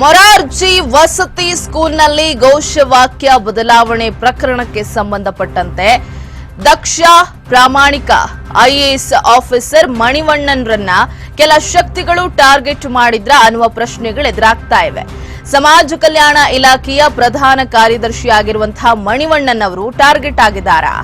ಮೊರಾರ್ಜಿ ವಸತಿ ಸ್ಕೂಲ್ನಲ್ಲಿ ಘೋಷವಾಕ್ಯ ಬದಲಾವಣೆ ಪ್ರಕರಣಕ್ಕೆ ಸಂಬಂಧಪಟ್ಟಂತೆ ದಕ್ಷ ಪ್ರಾಮಾಣಿಕ ಐಎಎಸ್ ಆಫೀಸರ್ ಮಣಿವಣ್ಣನ್ರನ್ನ ಕೆಲ ಶಕ್ತಿಗಳು ಟಾರ್ಗೆಟ್ ಮಾಡಿದ್ರ ಅನ್ನುವ ಪ್ರಶ್ನೆಗಳು ಎದುರಾಗ್ತಾ ಇವೆ. ಸಮಾಜ ಕಲ್ಯಾಣ ಇಲಾಖೆಯ ಪ್ರಧಾನ ಕಾರ್ಯದರ್ಶಿಯಾಗಿರುವಂತಹ ಮಣಿವಣ್ಣನ್ ಅವರು ಟಾರ್ಗೆಟ್ ಆಗಿದ್ದಾರಾ?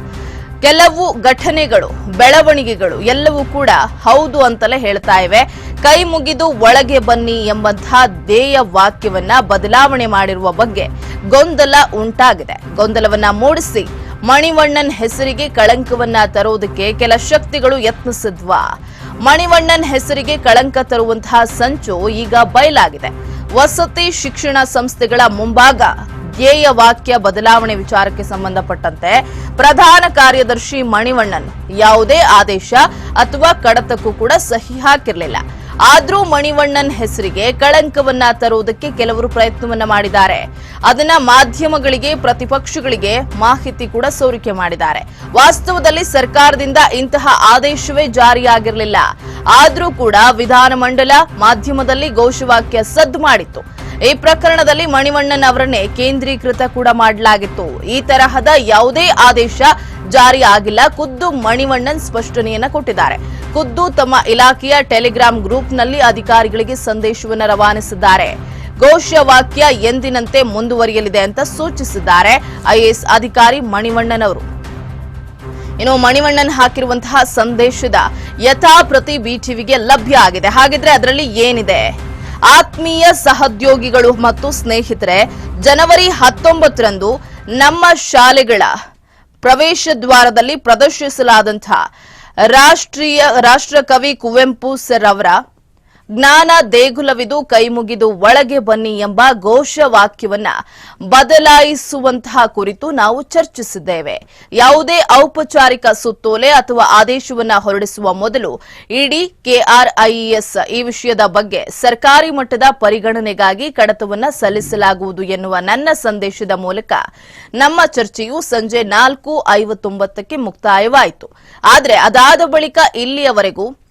ಕೆಲವು ಘಟನೆಗಳು, ಬೆಳವಣಿಗೆಗಳು ಎಲ್ಲವೂ ಕೂಡ ಹೌದು ಅಂತಲೇ ಹೇಳ್ತಾ ಇವೆ. ಕೈ ಮುಗಿದು ಒಳಗೆ ಬನ್ನಿ ಎಂಬಂತಹ ಧ್ಯೇಯ ವಾಕ್ಯವನ್ನ ಬದಲಾವಣೆ ಮಾಡಿರುವ ಬಗ್ಗೆ ಗೊಂದಲ ಉಂಟಾಗಿದೆ. ಗೊಂದಲವನ್ನ ಮೂಡಿಸಿ ಮಣಿವಣ್ಣನ್ ಹೆಸರಿಗೆ ಕಳಂಕವನ್ನ ತರುವುದಕ್ಕೆ ಕೆಲ ಶಕ್ತಿಗಳು ಯತ್ನಿಸಿದ್ವಾ. ಮಣಿವಣ್ಣನ್ ಹೆಸರಿಗೆ ಕಳಂಕ ತರುವಂತಹ ಸಂಚು ಈಗ ಬಯಲಾಗಿದೆ. ವಸತಿ ಶಿಕ್ಷಣ ಸಂಸ್ಥೆಗಳ ಮುಂಭಾಗ ಧ್ಯೇಯ ವಾಕ್ಯ ಬದಲಾವಣೆ ವಿಚಾರಕ್ಕೆ ಸಂಬಂಧಪಟ್ಟಂತೆ ಪ್ರಧಾನ ಕಾರ್ಯದರ್ಶಿ ಮಣಿವಣ್ಣನ್. ಯಾವುದೇ ಆದೇಶ ಅಥವಾ ಕಡತಕ್ಕೂ ಕೂಡ ಸಹಿ ಹಾಕಿರಲಿಲ್ಲ. ಆದ್ರೂ ಮಣಿವಣ್ಣನ್ ಹೆಸರಿಗೆ ಕಳಂಕವನ್ನ ತರುವುದಕ್ಕೆ ಕೆಲವರು ಪ್ರಯತ್ನವನ್ನ ಮಾಡಿದ್ದಾರೆ. ಅದನ್ನ ಮಾಧ್ಯಮಗಳಿಗೆ, ಪ್ರತಿಪಕ್ಷಗಳಿಗೆ ಮಾಹಿತಿ ಕೂಡ ಸೋರಿಕೆ ಮಾಡಿದ್ದಾರೆ. ವಾಸ್ತವದಲ್ಲಿ ಸರ್ಕಾರದಿಂದ ಇಂತಹ ಆದೇಶವೇ ಜಾರಿಯಾಗಿರಲಿಲ್ಲ. ಆದ್ರೂ ಕೂಡ ವಿಧಾನಮಂಡಲ ಮಾಧ್ಯಮದಲ್ಲಿ ಘೋಷವಾಕ್ಯ ಸದ್ದು ಮಾಡಿತ್ತು. ಈ ಪ್ರಕರಣದಲ್ಲಿ ಮಣಿವಣ್ಣನ್ ಅವರನ್ನೇ ಕೇಂದ್ರೀಕೃತ ಕೂಡ ಮಾಡಲಾಗಿತ್ತು. ಈ ತರಹದ ಯಾವುದೇ ಆದೇಶ ಜಾರಿ ಆಗಿಲ್ಲ. ಖುದ್ದು ಮಣಿವಣ್ಣನ್ ಸ್ಪಷ್ಟನೆಯನ್ನ ಕೊಟ್ಟಿದ್ದಾರೆ. ಖುದ್ದು ತಮ್ಮ ಇಲಾಖೆಯ ಟೆಲಿಗ್ರಾಮ್ ಗ್ರೂಪ್ನಲ್ಲಿ ಅಧಿಕಾರಿಗಳಿಗೆ ಸಂದೇಶವನ್ನು ರವಾನಿಸಿದ್ದಾರೆ. ಘೋಷವಾಕ್ಯ ಎಂದಿನಂತೆ ಮುಂದುವರಿಯಲಿದೆ ಅಂತ ಸೂಚಿಸಿದ್ದಾರೆ ಐಎಎಸ್ ಅಧಿಕಾರಿ ಮಣಿವಣ್ಣನ್ ಅವರು. ಇನ್ನು ಮಣಿವಣ್ಣನ್ ಹಾಕಿರುವಂತಹ ಸಂದೇಶದ ಯಥಾಪ್ರತಿ ಬಿಟಿವಿಗೆ ಲಭ್ಯ ಆಗಿದೆ. ಹಾಗಿದ್ರೆ ಅದರಲ್ಲಿ ಏನಿದೆ? ಆತ್ಮೀಯ ಸಹೋದ್ಯೋಗಿಗಳು ಮತ್ತು ಸ್ನೇಹಿತರೆ, ಜನವರಿ ಹತ್ತೊಂಬತ್ತರಂದು ನಮ್ಮ ಶಾಲೆಗಳ ಪ್ರವೇಶ ದ್ವಾರದಲ್ಲಿ ಪ್ರದರ್ಶಿಸಲಾದಂತಹ ರಾಷ್ಟ್ರೀಯ ರಾಷ್ಟ್ರಕವಿ ಕುವೆಂಪು ಸರ್ ಅವರ ಜ್ಞಾನ ದೇಗುಲವಿದು ಕೈಮುಗಿದು ಒಳಗೆ ಬನ್ನಿ ಎಂಬ ಘೋಷವಾಕ್ಯವನ್ನ ಬದಲಾಯಿಸುವಂತಹ ಕುರಿತು ನಾವು ಚರ್ಚಿಸಿದ್ದೇವೆ. ಯಾವುದೇ ಔಪಚಾರಿಕ ಸುತ್ತೋಲೆ ಅಥವಾ ಆದೇಶವನ್ನ ಹೊರಡಿಸುವ ಮೊದಲು ಇಡಿ, ಕೆಆರ್ಐಎಸ್ ಈ ವಿಷಯದ ಬಗ್ಗೆ ಸರ್ಕಾರಿ ಮಟ್ಟದ ಪರಿಗಣನೆಗಾಗಿ ಕಡತವನ್ನ ಸಲ್ಲಿಸಲಾಗುವುದು ಎನ್ನುವ ನನ್ನ ಸಂದೇಶದ ಮೂಲಕ ನಮ್ಮ ಚರ್ಚೆಯು ಸಂಜೆ ನಾಲ್ಕು ಐವತ್ತೊಂಬತ್ತಕ್ಕೆ ಮುಕ್ತಾಯವಾಯಿತು. ಆದರೆ ಅದಾದ ಬಳಿಕ ಇಲ್ಲಿಯವರೆಗೂ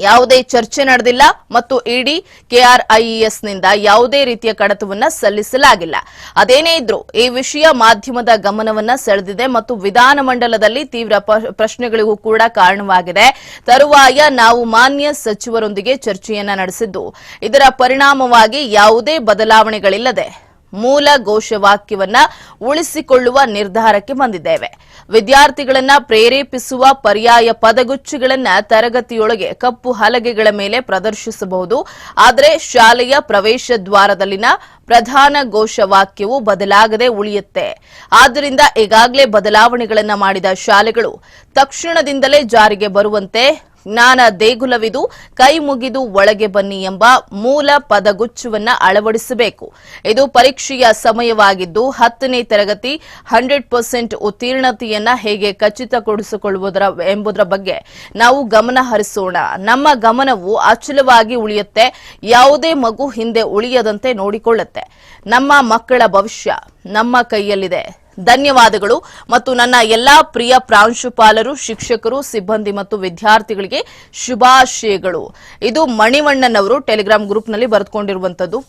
ಯಾವುದೇ ಚರ್ಚೆ ನಡೆದಿಲ್ಲ ಮತ್ತು ಇಡಿ ಕೆಆರ್ಐಇಎಸ್ನಿಂದ ಯಾವುದೇ ರೀತಿಯ ಕಡತವನ್ನ ಸಲ್ಲಿಸಲಾಗಿಲ್ಲ. ಅದೇನೇ ಇದ್ರೂ ಈ ವಿಷಯ ಮಾಧ್ಯಮದ ಗಮನವನ್ನ ಸೆಳೆದಿದೆ ಮತ್ತು ವಿಧಾನಮಂಡಲದಲ್ಲಿ ತೀವ್ರ ಪ್ರಶ್ನೆಗಳಿಗೂ ಕೂಡ ಕಾರಣವಾಗಿದೆ. ತರುವಾಯ ನಾವು ಮಾನ್ಯ ಸಚಿವರೊಂದಿಗೆ ಚರ್ಚೆಯನ್ನ ನಡೆಸಿದ್ದು. ಇದರ ಪರಿಣಾಮವಾಗಿ ಯಾವುದೇ ಬದಲಾವಣೆಗಳಿಲ್ಲದೆ. ಮೂಲ ಘೋಷವಾಕ್ಯವನ್ನ ಉಳಿಸಿಕೊಳ್ಳುವ ನಿರ್ಧಾರಕ್ಕೆ ಬಂದಿದ್ದೇವೆ. ವಿದ್ಯಾರ್ಥಿಗಳನ್ನ ಪ್ರೇರೇಪಿಸುವ ಪರ್ಯಾಯ ಪದಗುಚ್ಛಗಳನ್ನ ತರಗತಿಯೊಳಗೆ ಕಪ್ಪು ಹಲಗೆಗಳ ಮೇಲೆ ಪ್ರದರ್ಶಿಸಬಹುದು. ಆದರೆ ಶಾಲೆಯ ಪ್ರವೇಶ ದ್ವಾರದಲ್ಲಿನ ಪ್ರಧಾನ ಘೋಷವಾಕ್ಯವು ಬದಲಾಗದೆ ಉಳಿಯುತ್ತೆ. ಆದ್ದರಿಂದ ಈಗಾಗಲೇ ಬದಲಾವಣೆಗಳನ್ನು ಮಾಡಿದ ಶಾಲೆಗಳು ತಕ್ಷಣದಿಂದಲೇ ಜಾರಿಗೆ ಬರುವಂತೆ ಜ್ಞಾನ ದೇಗುಲವಿದು, ಕೈ ಮುಗಿದು ಒಳಗೆ ಬನ್ನಿ ಎಂಬ ಮೂಲ ಪದಗುಚ್ಛವನ್ನ ಅಳವಡಿಸಬೇಕು. ಇದು ಪರೀಕ್ಷೆಯ ಸಮಯವಾಗಿದ್ದು, ಹತ್ತನೇ ತರಗತಿ ಹಂಡ್ರೆಡ್ ಪರ್ಸೆಂಟ್ ಉತ್ತೀರ್ಣತೆಯನ್ನ ಹೇಗೆ ಖಚಿತಗೊಳಿಸಿಕೊಳ್ಳುವುದರ ಎಂಬುದರ ಬಗ್ಗೆ ನಾವು ಗಮನ ಹರಿಸೋಣ. ನಮ್ಮ ಗಮನವು ಅಚಲವಾಗಿ ಉಳಿಯುತ್ತೆ, ಯಾವುದೇ ಮಗು ಹಿಂದೆ ಉಳಿಯದಂತೆ ನೋಡಿಕೊಳ್ಳುತ್ತೆ. ನಮ್ಮ ಮಕ್ಕಳ ಭವಿಷ್ಯ ನಮ್ಮ ಕೈಯಲ್ಲಿದೆ. ಧನ್ಯವಾದಗಳು. ಮತ್ತು ನನ್ನ ಎಲ್ಲಾ ಪ್ರಿಯ ಪ್ರಾಂಶುಪಾಲರು, ಶಿಕ್ಷಕರು, ಸಿಬ್ಬಂದಿ ಮತ್ತು ವಿದ್ಯಾರ್ಥಿಗಳಿಗೆ ಶುಭಾಶಯಗಳು. ಇದು ಮಣಿವಣ್ಣನ್ ಅವರು ಟೆಲಿಗ್ರಾಮ್ ಗ್ರೂಪ್ನಲ್ಲಿ ಬರೆದುಕೊಂಡಿರುವಂತದ್ದು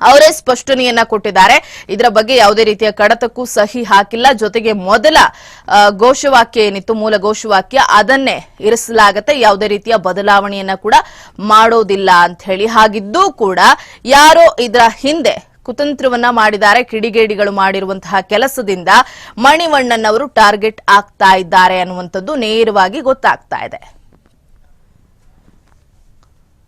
ಅವರೇ ಸ್ಪಷ್ಟನೆಯನ್ನ ಕೊಟ್ಟಿದ್ದಾರೆ. ಇದರ ಬಗ್ಗೆ ಯಾವುದೇ ರೀತಿಯ ಕಡತಕ್ಕೂ ಸಹಿ ಹಾಕಿಲ್ಲ. ಜೊತೆಗೆ ಮೊದಲ ಘೋಷವಾಕ್ಯ ಏನಿತ್ತು, ಮೂಲ ಘೋಷವಾಕ್ಯ, ಅದನ್ನೇ ಇರಿಸಲಾಗತ್ತೆ. ಯಾವುದೇ ರೀತಿಯ ಬದಲಾವಣೆಯನ್ನ ಕೂಡ ಮಾಡೋದಿಲ್ಲ ಅಂತ ಹೇಳಿ. ಹಾಗಿದ್ದೂ ಕೂಡ ಯಾರೋ ಇದರ ಹಿಂದೆ ಕುತಂತ್ರವನ್ನ ಮಾಡಿದ್ದಾರೆ ಕಿಡಿಗೇಡಿಗಳು ಮಾಡಿರುವಂತಹ ಕೆಲಸದಿಂದ ಮಣಿವಣ್ಣನ್ ಅವರು ಟಾರ್ಗೆಟ್ ಆಗ್ತಾ ಇದ್ದಾರೆ ಅನ್ನುವಂಥದ್ದು ನೇರವಾಗಿ ಗೊತ್ತಾಗ್ತಾ ಇದೆ.